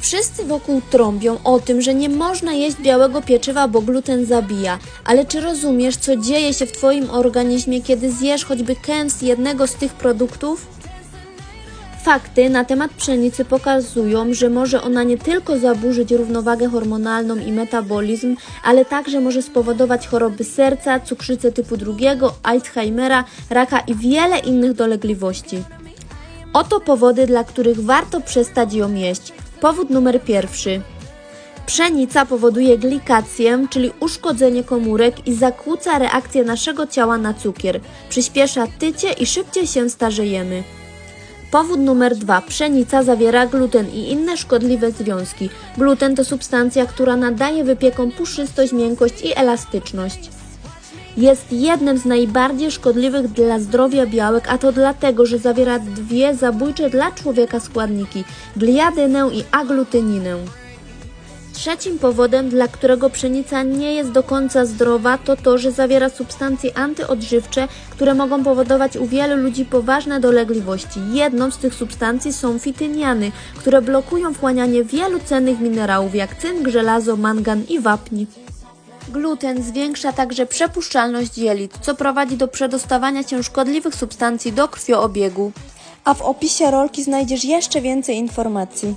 Wszyscy wokół trąbią o tym, że nie można jeść białego pieczywa, bo gluten zabija. Ale czy rozumiesz, co dzieje się w Twoim organizmie, kiedy zjesz choćby kęs jednego z tych produktów? Fakty na temat pszenicy pokazują, że może ona nie tylko zaburzyć równowagę hormonalną i metabolizm, ale także może spowodować choroby serca, cukrzycę typu drugiego, Alzheimera, raka i wiele innych dolegliwości. Oto powody, dla których warto przestać ją jeść. Powód numer pierwszy. Pszenica powoduje glikację, czyli uszkodzenie komórek i zakłóca reakcję naszego ciała na cukier. Przyspiesza tycie i szybciej się starzejemy. Powód numer dwa. Pszenica zawiera gluten i inne szkodliwe związki. Gluten to substancja, która nadaje wypiekom puszystość, miękkość i elastyczność. Jest jednym z najbardziej szkodliwych dla zdrowia białek, a to dlatego, że zawiera dwie zabójcze dla człowieka składniki gliadynę i aglutyninę. Trzecim powodem, dla którego pszenica nie jest do końca zdrowa, to to, że zawiera substancje antyodżywcze, które mogą powodować u wielu ludzi poważne dolegliwości. Jedną z tych substancji są fityniany, które blokują wchłanianie wielu cennych minerałów jak cynk, żelazo, mangan i wapń. Gluten zwiększa także przepuszczalność jelit, co prowadzi do przedostawania się szkodliwych substancji do krwioobiegu. A w opisie rolki znajdziesz jeszcze więcej informacji.